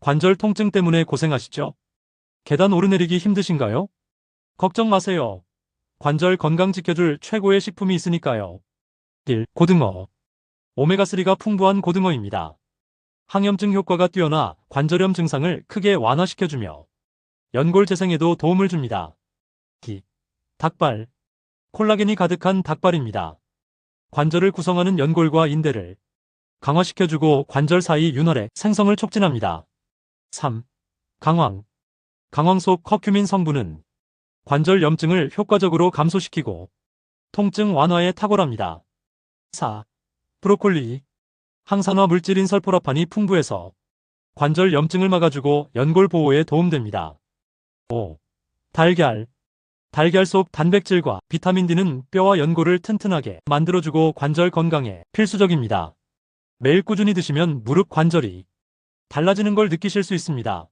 관절 통증 때문에 고생하시죠? 계단 오르내리기 힘드신가요? 걱정 마세요. 관절 건강 지켜줄 최고의 식품이 있으니까요. 1. 고등어. 오메가3가 풍부한 고등어입니다. 항염증 효과가 뛰어나 관절염 증상을 크게 완화시켜주며 연골 재생에도 도움을 줍니다. 2. 닭발. 콜라겐이 가득한 닭발입니다. 관절을 구성하는 연골과 인대를 강화시켜주고 관절 사이 윤활의 생성을 촉진합니다. 3. 강황. 강황 속 커큐민 성분은 관절 염증을 효과적으로 감소시키고 통증 완화에 탁월합니다. 4. 브로콜리. 항산화 물질인 설포라판이 풍부해서 관절 염증을 막아주고 연골 보호에 도움됩니다. 5. 달걀. 달걀 속 단백질과 비타민 D는 뼈와 연골을 튼튼하게 만들어주고 관절 건강에 필수적입니다. 매일 꾸준히 드시면 무릎 관절이 달라지는 걸 느끼실 수 있습니다.